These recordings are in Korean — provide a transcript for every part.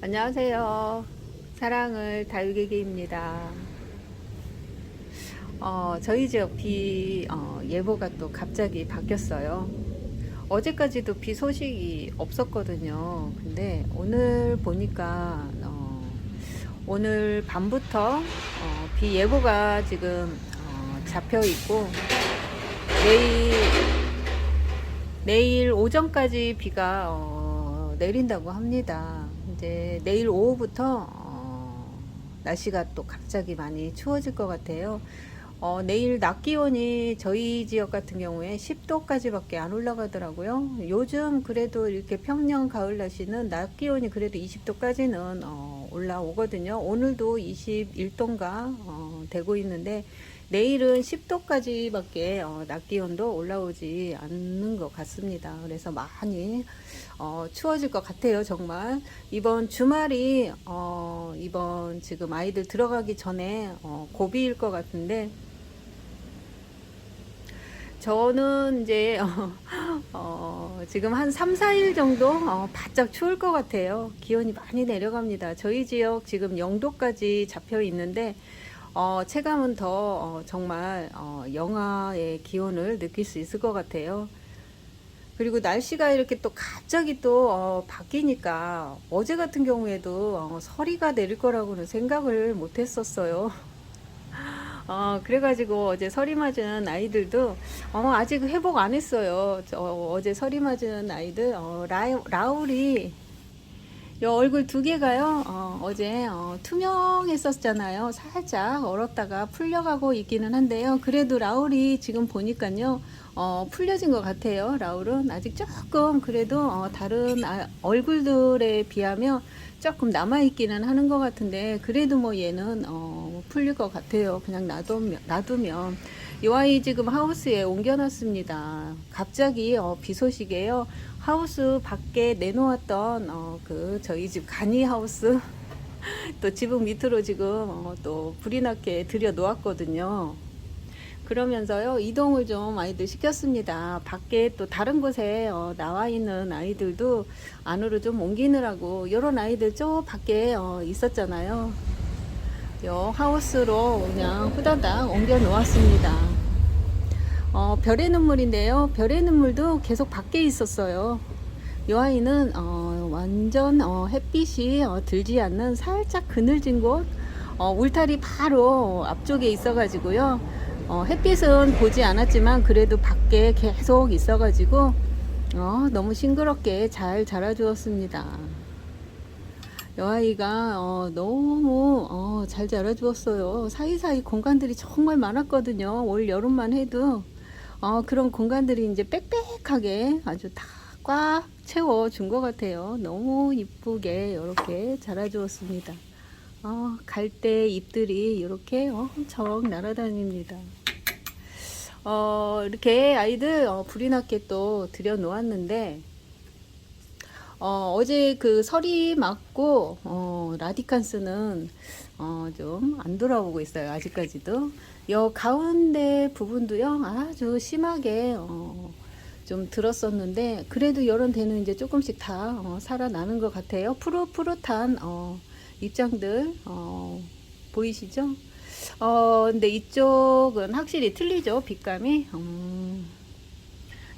안녕하세요. 사랑을 다육에게입니다. 어, 저희 지역 비 어, 예보가 또 갑자기 바뀌었어요. 어제까지도 비 소식이 없었거든요. 근데 오늘 보니까 어, 오늘 밤부터 어, 비 예보가 지금 어, 잡혀 있고 내일 내일 오전까지 비가 어, 내린다고 합니다. 이제 내일 오후부터 어, 날씨가 또 갑자기 많이 추워질 것 같아요. 어, 내일 낮 기온이 저희 지역 같은 경우에 10도까지밖에 안 올라가더라고요. 요즘 그래도 이렇게 평년 가을 날씨는 낮 기온이 그래도 20도까지는 어, 올라오거든요. 오늘도 21도인가 어, 되고 있는데 내일은 10도까지밖에 어, 낮 기온도 올라오지 않는 것 같습니다. 그래서 많이 어, 추워질 것 같아요, 정말. 이번 주말이 어, 이번 지금 아이들 들어가기 전에 어, 고비일 것 같은데 저는 이제 어, 어, 지금 한 3, 4일 정도 어, 바짝 추울 것 같아요. 기온이 많이 내려갑니다. 저희 지역 지금 0도까지 잡혀 있는데 어, 체감은 더 어, 정말 어, 영하의 기온을 느낄 수 있을 것 같아요. 그리고 날씨가 이렇게 또 갑자기 또 어, 바뀌니까 어제 같은 경우에도 어, 서리가 내릴 거라고는 생각을 못 했었어요. 어, 그래가지고 어제 서리 맞은 아이들도 어, 아직 회복 안 했어요. 저, 어제 서리 맞은 아이들 어, 라, 라울이 요 얼굴 두 개가요, 어, 제 어, 투명했었잖아요. 살짝 얼었다가 풀려가고 있기는 한데요. 그래도 라울이 지금 보니까요, 어, 풀려진 것 같아요. 라울은 아직 조금 그래도 어, 다른 아, 얼굴들에 비하면 조금 남아있기는 하는 것 같은데, 그래도 뭐 얘는 어, 풀릴 것 같아요. 그냥 놔두면, 놔두면. 이 아이 지금 하우스에 옮겨놨습니다. 갑자기 어, 비 소식이에요. 하우스 밖에 내놓았던 어, 그 저희 집 간이 하우스 또 지붕 밑으로 지금 어, 또 불이 나게 들여 놓았거든요. 그러면서요 이동을 좀 아이들 시켰습니다. 밖에 또 다른 곳에 어, 나와 있는 아이들도 안으로 좀 옮기느라고 이런 아이들 저 밖에 어, 있었잖아요. 요 하우스로 그냥 후다닥 옮겨 놓았습니다. 어, 별의 눈물인데요. 별의 눈물도 계속 밖에 있었어요. 이 아이는 어, 완전 어, 햇빛이 어, 들지 않는 살짝 그늘진 곳, 어, 울타리 바로 앞쪽에 있어가지고요. 어, 햇빛은 보지 않았지만 그래도 밖에 계속 있어가지고 어, 너무 싱그럽게 잘 자라주었습니다. 이 아이가 어, 너무 어, 잘 자라주었어요. 사이사이 공간들이 정말 많았거든요. 올 여름만 해도 어, 그런 공간들이 이제 빽빽하게 아주 다 꽉 채워 준 것 같아요. 너무 이쁘게 이렇게 자라 주었습니다. 어, 갈대 잎들이 이렇게 엄청 날아다닙니다. 어, 이렇게 아이들 어, 불이 났게 또 들여 놓았는데 어, 어제 그 설이 맞고 어, 라디칸스는 어, 좀 안 돌아오고 있어요. 아직까지도. 여 가운데 부분도요 아주 심하게 어, 좀 들었었는데 그래도 이런 데는 이제 조금씩 다 어, 살아나는 것 같아요. 푸릇푸릇한 어, 입장들 어, 보이시죠? 어, 근데 이쪽은 확실히 틀리죠 빛감이. 음,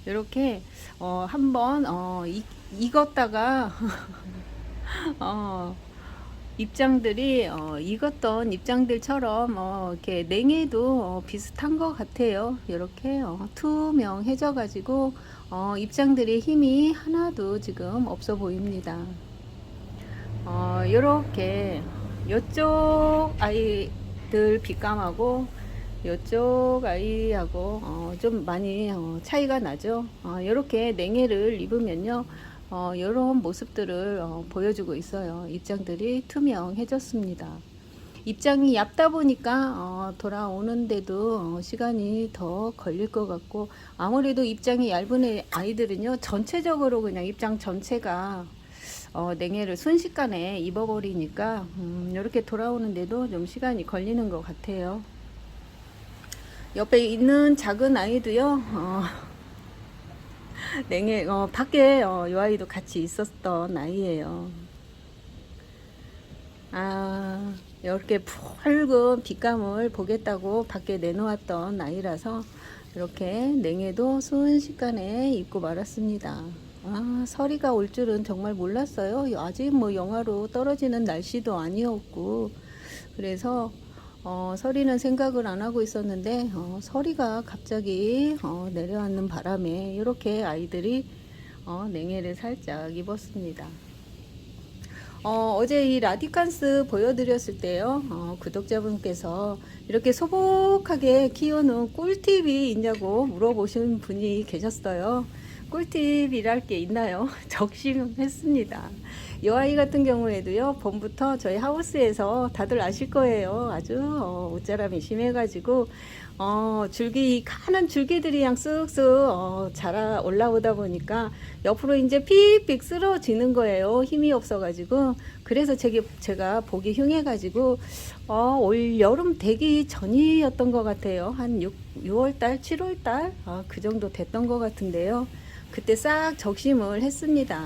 이렇게 어, 한번 어, 익, 익었다가 어, 입장들이 어, 익었던 입장들처럼 어, 이렇게 냉해도 어, 비슷한 것 같아요. 이렇게 어, 투명해져 가지고 어, 입장들의 힘이 하나도 지금 없어 보입니다. 어, 이렇게 이쪽 아이들 빛감하고 이쪽 아이하고 어, 좀 많이 어, 차이가 나죠. 이렇게 냉해를 입으면요. 어, 이런 모습들을 어, 보여주고 있어요. 입장들이 투명해졌습니다. 입장이 얇다 보니까 어, 돌아오는데도 어, 시간이 더 걸릴 것 같고 아무래도 입장이 얇은 아이들은요 전체적으로 그냥 입장 전체가 어, 냉해를 순식간에 입어버리니까 음, 이렇게 돌아오는데도 좀 시간이 걸리는 것 같아요. 옆에 있는 작은 아이도요. 어, 냉해 어, 밖에 어, 이 아이도 같이 있었던 아이예요. 아, 이렇게 붉은 빛감을 보겠다고 밖에 내놓았던 아이라서 이렇게 냉해도 순식간에 입고 말았습니다. 아, 서리가 올 줄은 정말 몰랐어요. 아직 뭐 영하로 떨어지는 날씨도 아니었고, 그래서 어, 서리는 생각을 안 하고 있었는데, 어, 서리가 갑자기 어, 내려앉는 바람에 이렇게 아이들이 어, 냉해를 살짝 입었습니다. 어, 어제 이 라디칸스 보여드렸을 때요, 어, 구독자분께서 이렇게 소복하게 키우는 꿀팁이 있냐고 물어보신 분이 계셨어요. 꿀팁이랄 게 있나요? 적심했습니다. 이 아이 같은 경우에도요, 봄부터 저희 하우스에서 다들 아실 거예요. 아주 어, 옷자람이 심해가지고, 어, 줄기, 가는 줄기들이 그냥 쓱쓱 어, 자라 올라오다 보니까 옆으로 이제 픽픽 쓰러지는 거예요. 힘이 없어가지고. 그래서 제게, 제가 보기 흉해가지고, 어, 올 여름 되기 전이었던 것 같아요. 한 6, 6월달, 7월달? 아, 그 정도 됐던 것 같은데요. 그때 싹 적심을 했습니다.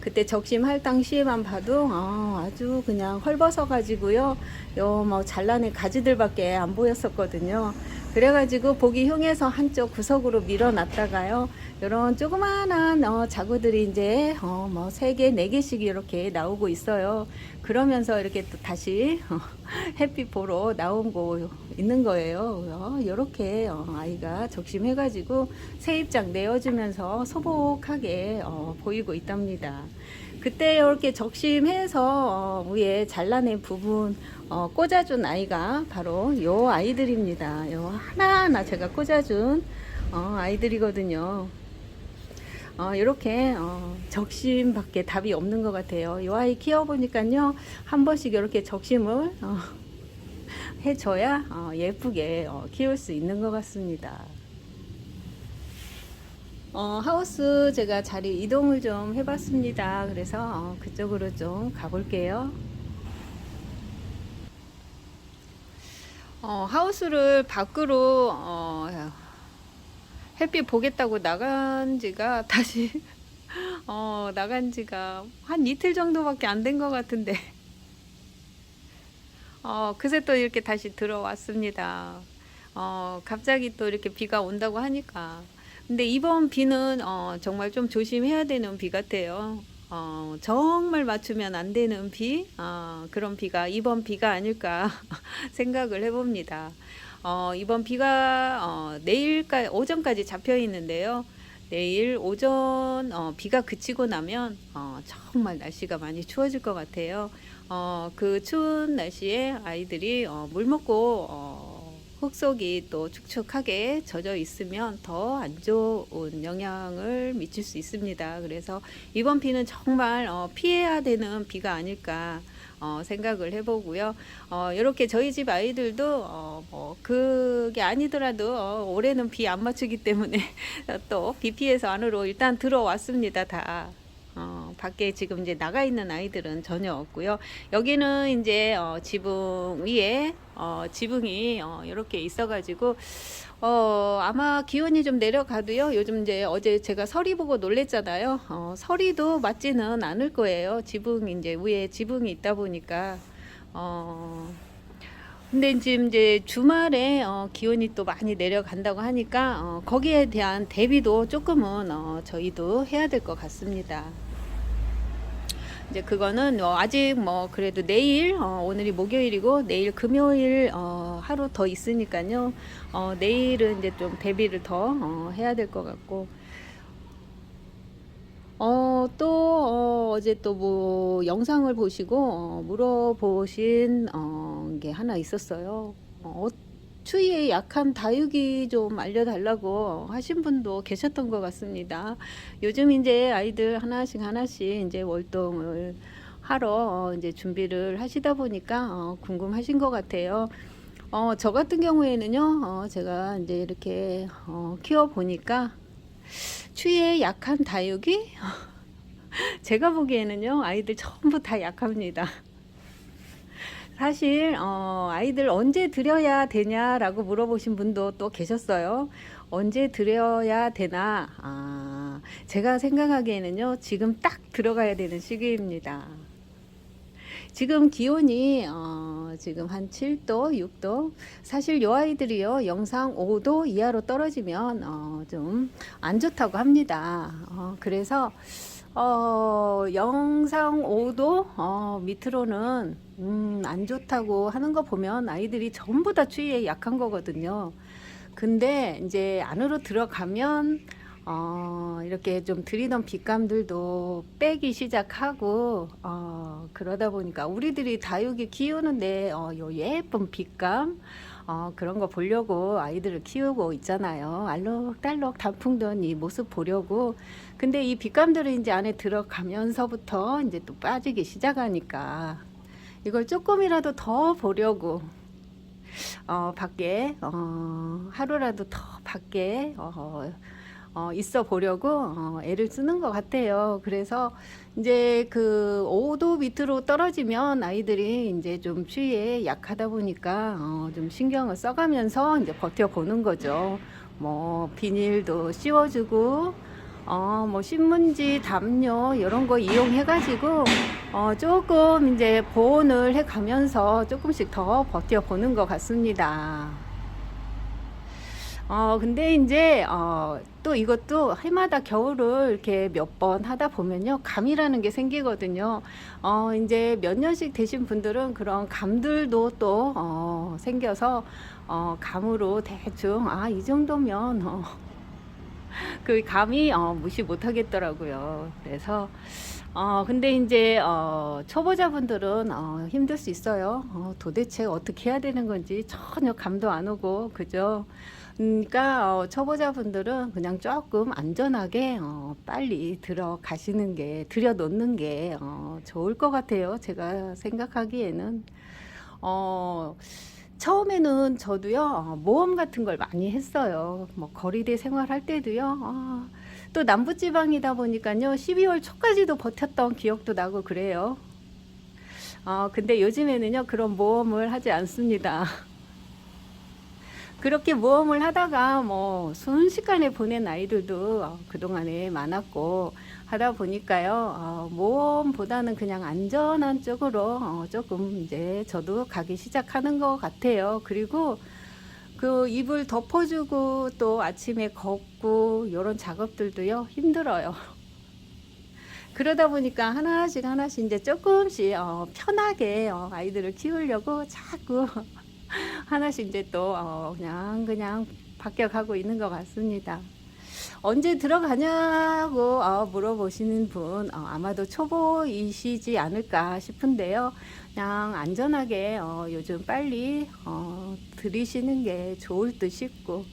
그때 적심 할 당 시에만 봐도 아, 아주 그냥 헐벗어 가지고요. 요뭐 잘라낸 가지들밖에 안 보였었거든요. 그래가지고 보기 흉해서 한쪽 구석으로 밀어놨다가요. 이런 조그만한 어, 자구들이 이제 어, 뭐세 개, 네 개씩 이렇게 나오고 있어요. 그러면서 이렇게 또 다시 어, 햇빛 보러 나오고 있는 거예요. 어, 이렇게 어, 아이가 적심해가지고 새 입장 내어주면서 소복하게 어, 보이고 있답니다. 그때 이렇게 적심해서 어, 위에 잘라낸 부분 어, 꽂아준 아이가 바로 요 아이들입니다. 요 하나하나 제가 꽂아준 어, 아이들이거든요. 어, 이렇게 어, 적심밖에 답이 없는 것 같아요. 이 아이 키워보니까요 한 번씩 이렇게 적심을 어, 해줘야 어, 예쁘게 어, 키울 수 있는 것 같습니다. 어, 하우스 제가 자리 이동을 좀 해봤습니다. 그래서 어, 그쪽으로 좀 가볼게요. 어, 하우스를 밖으로 어, 햇빛 보겠다고 나간 지가 다시 어, 나간 지가 한 이틀 정도밖에 안 된 것 같은데 어, 그새 또 이렇게 다시 들어왔습니다. 어, 갑자기 또 이렇게 비가 온다고 하니까. 근데 이번 비는 어, 정말 좀 조심해야 되는 비 같아요. 어, 정말 맞추면 안 되는 비, 어, 그런 비가 이번 비가 아닐까 생각을 해봅니다. 어, 이번 비가 어, 내일까지 오전까지 잡혀 있는데요. 내일 오전 어, 비가 그치고 나면 어, 정말 날씨가 많이 추워질 것 같아요. 어, 그 추운 날씨에 아이들이 어, 물 먹고 어, 흙 속이 또 축축하게 젖어 있으면 더 안 좋은 영향을 미칠 수 있습니다. 그래서 이번 비는 정말 어, 피해야 되는 비가 아닐까 어, 생각을 해보고요. 어, 이렇게 저희 집 아이들도 어, 뭐 그게 아니더라도 어, 올해는 비 안 맞추기 때문에 또 비 피해서 안으로 일단 들어왔습니다. 다. 어, 밖에 지금 이제 나가 있는 아이들은 전혀 없고요. 여기는 이제 어, 지붕 위에 어, 지붕이 어, 이렇게 있어가지고 어, 아마 기온이 좀 내려가도요. 요즘 이제 어제 제가 서리 보고 놀랬잖아요. 어, 서리도 맞지는 않을 거예요. 지붕 이제 위에 지붕이 있다 보니까 어, 근데 지금 이제 주말에 어, 기온이 또 많이 내려간다고 하니까 어, 거기에 대한 대비도 조금은 어, 저희도 해야 될 것 같습니다. 이제 그거는 어, 아직 뭐 그래도 내일 어, 오늘이 목요일이고 내일 금요일 어, 하루 더 있으니까요. 어, 내일은 이제 좀 대비를 더 어, 해야 될 것 같고 어, 또, 어, 어제 또 뭐, 영상을 보시고, 어, 물어보신, 어, 게 하나 있었어요. 어, 추위에 약한 다육이 좀 알려달라고 하신 분도 계셨던 것 같습니다. 요즘 이제 아이들 하나씩 하나씩 이제 월동을 하러 어, 이제 준비를 하시다 보니까 어, 궁금하신 것 같아요. 어, 저 같은 경우에는요, 어, 제가 이제 이렇게 어, 키워보니까 추위에 약한 다육이? 제가 보기에는요, 아이들 전부 다 약합니다. 사실, 어, 아이들 언제 들여야 되냐라고 물어보신 분도 또 계셨어요. 언제 들여야 되나? 아, 제가 생각하기에는요, 지금 딱 들어가야 되는 시기입니다. 지금 기온이 어, 지금 한 7도, 6도. 사실 요 아이들이요 영상 5도 이하로 떨어지면 어, 좀 안 좋다고 합니다. 어, 그래서 어, 영상 5도 어, 밑으로는 음, 안 좋다고 하는 거 보면 아이들이 전부 다 추위에 약한 거거든요. 근데 이제 안으로 들어가면 어, 이렇게 좀 들이던 빛감들도 빼기 시작하고 어, 그러다 보니까 우리들이 다육이 키우는데 어, 요 예쁜 빛감 어, 그런 거 보려고 아이들을 키우고 있잖아요. 알록달록 단풍 돈이 모습 보려고. 근데 이 빛감들은 이제 안에 들어가면서부터 이제 또 빠지기 시작하니까 이걸 조금이라도 더 보려고 어, 밖에 어, 하루라도 더 밖에 어, 어, 있어 보려고 어, 애를 쓰는 것 같아요. 그래서 이제 그 5도 밑으로 떨어지면 아이들이 이제 좀 추위에 약하다 보니까 어, 좀 신경을 써가면서 이제 버텨보는 거죠. 뭐 비닐도 씌워주고 어, 뭐 신문지, 담요 이런 거 이용해가지고 어, 조금 이제 보온을 해가면서 조금씩 더 버텨보는 것 같습니다. 어, 근데 이제, 어, 또 이것도 해마다 겨울을 이렇게 몇 번 하다 보면요. 감이라는 게 생기거든요. 어, 이제 몇 년씩 되신 분들은 그런 감들도 또, 어, 생겨서, 어, 감으로 대충, 아, 이 정도면, 어, 그 감이, 어, 무시 못 하겠더라고요. 그래서, 어, 근데 이제, 어, 초보자분들은, 어, 힘들 수 있어요. 어, 도대체 어떻게 해야 되는 건지 전혀 감도 안 오고, 그죠? 그러니까 어, 초보자분들은 그냥 조금 안전하게 어, 빨리 들어가시는 게 들여놓는 게 어, 좋을 것 같아요. 제가 생각하기에는 어, 처음에는 저도요 어, 모험 같은 걸 많이 했어요. 뭐 거리대 생활할 때도요. 어, 또 남부지방이다 보니까요 12월 초까지도 버텼던 기억도 나고 그래요. 어, 근데 요즘에는요 그런 모험을 하지 않습니다. 그렇게 모험을 하다가 뭐 순식간에 보낸 아이들도 어, 그동안에 많았고 하다 보니까요 어, 모험보다는 그냥 안전한 쪽으로 어, 조금 이제 저도 가기 시작하는 것 같아요. 그리고 그 이불 덮어주고 또 아침에 걷고 이런 작업들도요 힘들어요. 그러다 보니까 하나씩 하나씩 이제 조금씩 어, 편하게 어, 아이들을 키우려고 자꾸 하나씩 이제 또 어, 그냥 그냥 바뀌어가고 있는 것 같습니다. 언제 들어가냐고 어, 물어보시는 분 어, 아마도 초보이시지 않을까 싶은데요. 그냥 안전하게 어, 요즘 빨리 어, 들이시는 게 좋을 듯 싶고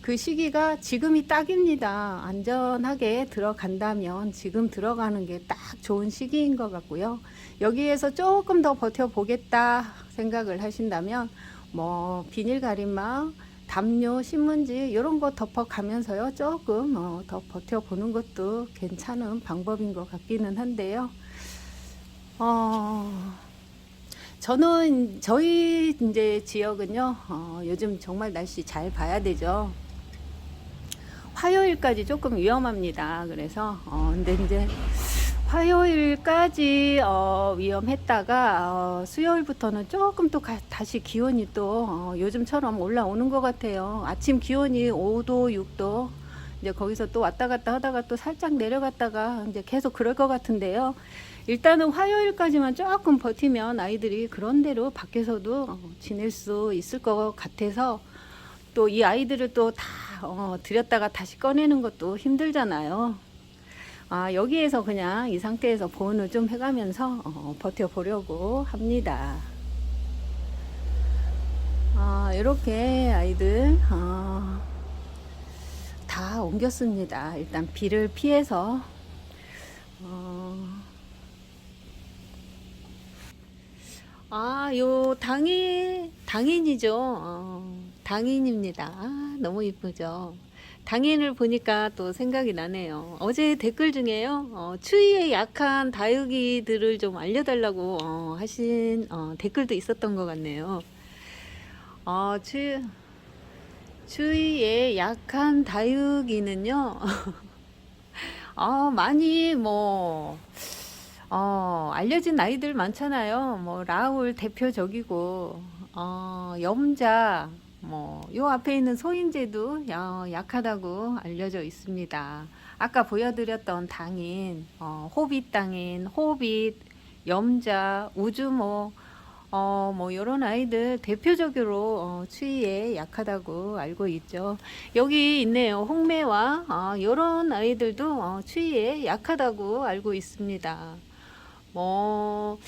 그 시기가 지금이 딱입니다. 안전하게 들어간다면 지금 들어가는 게 딱 좋은 시기인 것 같고요. 여기에서 조금 더 버텨보겠다 생각을 하신다면 뭐 비닐 가림막, 담요, 신문지 이런 거 덮어가면서요 조금 어, 더 버텨보는 것도 괜찮은 방법인 것 같기는 한데요. 어, 저는 저희 이제 지역은요 어, 요즘 정말 날씨 잘 봐야 되죠. 화요일까지 조금 위험합니다. 그래서 어, 근데 이제 화요일까지 어, 위험했다가 어, 수요일부터는 조금 또 가, 다시 기온이 또 어, 요즘처럼 올라오는 것 같아요. 아침 기온이 5도, 6도 이제 거기서 또 왔다 갔다 하다가 또 살짝 내려갔다가 이제 계속 그럴 것 같은데요. 일단은 화요일까지만 조금 버티면 아이들이 그런 대로 밖에서도 어, 지낼 수 있을 것 같아서 또 이 아이들을 또다 어, 들였다가 다시 꺼내는 것도 힘들잖아요. 아, 여기에서 그냥 이 상태에서 보온을 좀 해가면서 어, 버텨보려고 합니다. 아, 이렇게 아이들 어, 다 옮겼습니다. 일단 비를 피해서 어, 아, 요 당인 당인이죠. 어, 당인입니다. 아, 너무 이쁘죠. 당인을 보니까 또 생각이 나네요. 어제 댓글 중에요. 어, 추위에 약한 다육이들을 좀 알려달라고 어, 하신 어, 댓글도 있었던 것 같네요. 어, 추, 추위에 약한 다육이는요. 어, 많이 뭐 어, 알려진 아이들 많잖아요. 뭐 라울 대표적이고 어, 염자 뭐 요 앞에 있는 소인제도 야- 약하다고 알려져 있습니다. 아까 보여드렸던 당인, 어, 호빗 당인, 호빗, 염자, 우주모, 어, 뭐 요런 아이들 대표적으로 어, 추위에 약하다고 알고 있죠. 여기 있네요. 홍매와 어, 요런 아이들도 어, 추위에 약하다고 알고 있습니다. 뭐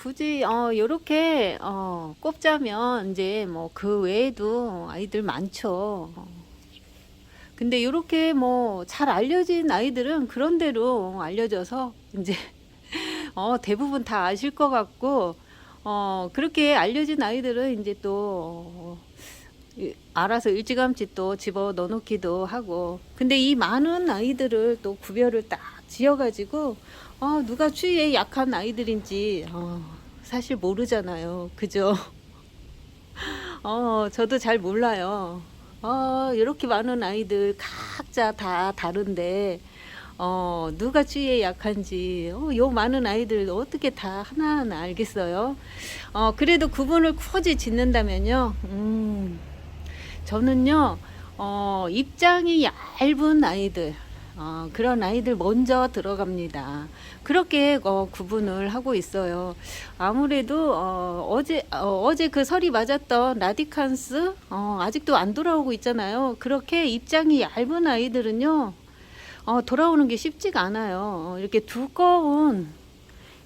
굳이 어 요렇게 어 꼽자면 이제 뭐 그 외에도 아이들 많죠. 어. 근데 요렇게 뭐 잘 알려진 아이들은 그런 대로 알려져서 이제 어 대부분 다 아실 것 같고 어 그렇게 알려진 아이들은 이제 또 어, 이- 알아서 일찌감치 또 집어 넣어놓기도 하고 근데 이 많은 아이들을 또 구별을 딱 지어가지고 어, 누가 추위에 약한 아이들인지 어, 사실 모르잖아요. 그죠? 어, 저도 잘 몰라요. 어, 이렇게 많은 아이들 각자 다 다른데 어, 누가 추위에 약한지 어, 요 많은 아이들 어떻게 다 하나하나 알겠어요? 어, 그래도 구분을 굳이 짓는다면요. 음, 저는요. 어, 입장이 얇은 아이들 어, 그런 아이들 먼저 들어갑니다. 그렇게 어, 구분을 하고 있어요. 아무래도 어, 어제 어, 어제 그 설이 맞았던 라디칸스 어, 아직도 안 돌아오고 있잖아요. 그렇게 입장이 얇은 아이들은요. 어, 돌아오는 게 쉽지가 않아요. 어, 이렇게 두꺼운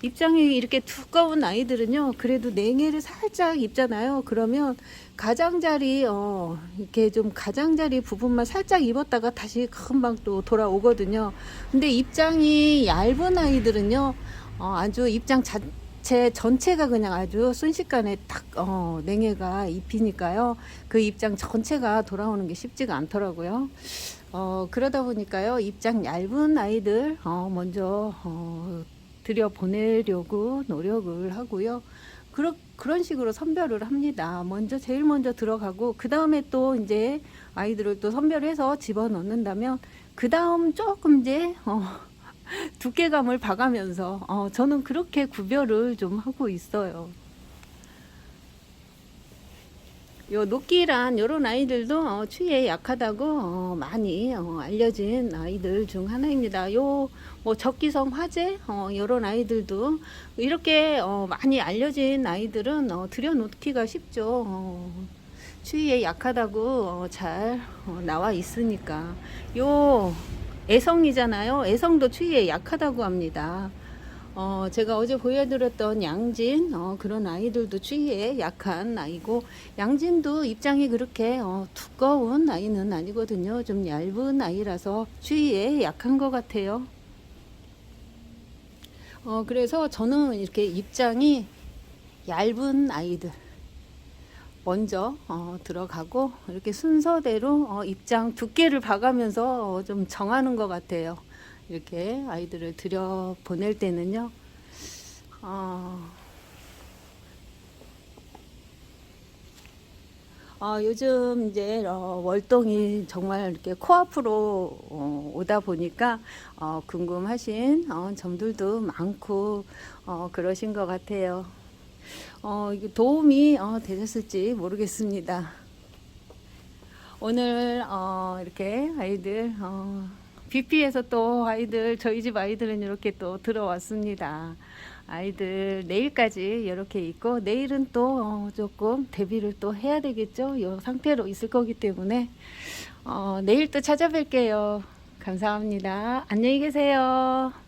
입장이 이렇게 두꺼운 아이들은요. 그래도 냉해를 살짝 입잖아요. 그러면 가장자리 어, 이렇게 좀 가장자리 부분만 살짝 입었다가 다시 금방 또 돌아오거든요. 근데 입장이 얇은 아이들은요. 어, 아주 입장 자체 전체가 그냥 아주 순식간에 딱 어, 냉해가 입히니까요. 그 입장 전체가 돌아오는 게 쉽지가 않더라고요. 어, 그러다 보니까요. 입장 얇은 아이들 어, 먼저 어, 들여 보내려고 노력을 하고요. 그러, 그런 식으로 선별을 합니다. 먼저 제일 먼저 들어가고 그 다음에 또 이제 아이들을 또 선별해서 집어 넣는다면 그 다음 조금 이제 어, 두께감을 봐가면서 어, 저는 그렇게 구별을 좀 하고 있어요. 요 노끼란 요런 아이들도 어, 추위에 약하다고 어, 많이 어, 알려진 아이들 중 하나입니다. 요 뭐 적기성 화재 어, 요런 아이들도 이렇게 어, 많이 알려진 아이들은 어, 들여놓기가 쉽죠. 어, 추위에 약하다고 어, 잘 어, 나와 있으니까 요 애성이잖아요. 애성도 추위에 약하다고 합니다. 어, 제가 어제 보여드렸던 양진, 어, 그런 아이들도 추위에 약한 아이고, 양진도 입장이 그렇게, 어, 두꺼운 아이는 아니거든요. 좀 얇은 아이라서 추위에 약한 것 같아요. 어, 그래서 저는 이렇게 입장이 얇은 아이들, 먼저, 어, 들어가고, 이렇게 순서대로, 어, 입장 두께를 봐가면서 어, 좀 정하는 것 같아요. 이렇게 아이들을 들여 보낼 때는요. 어, 어, 요즘 이제 어, 월동이 정말 이렇게 코앞으로 어, 오다 보니까 어, 궁금하신 어, 점들도 많고 어, 그러신 것 같아요. 어, 도움이 어, 되셨을지 모르겠습니다. 오늘 어, 이렇게 아이들 어, BP에서 또 아이들 저희 집 아이들은 이렇게 또 들어왔습니다. 아이들 내일까지 이렇게 있고 내일은 또 어, 조금 대비를 또 해야 되겠죠. 이 상태로 있을 거기 때문에 어, 내일 또 찾아뵐게요. 감사합니다. 안녕히 계세요.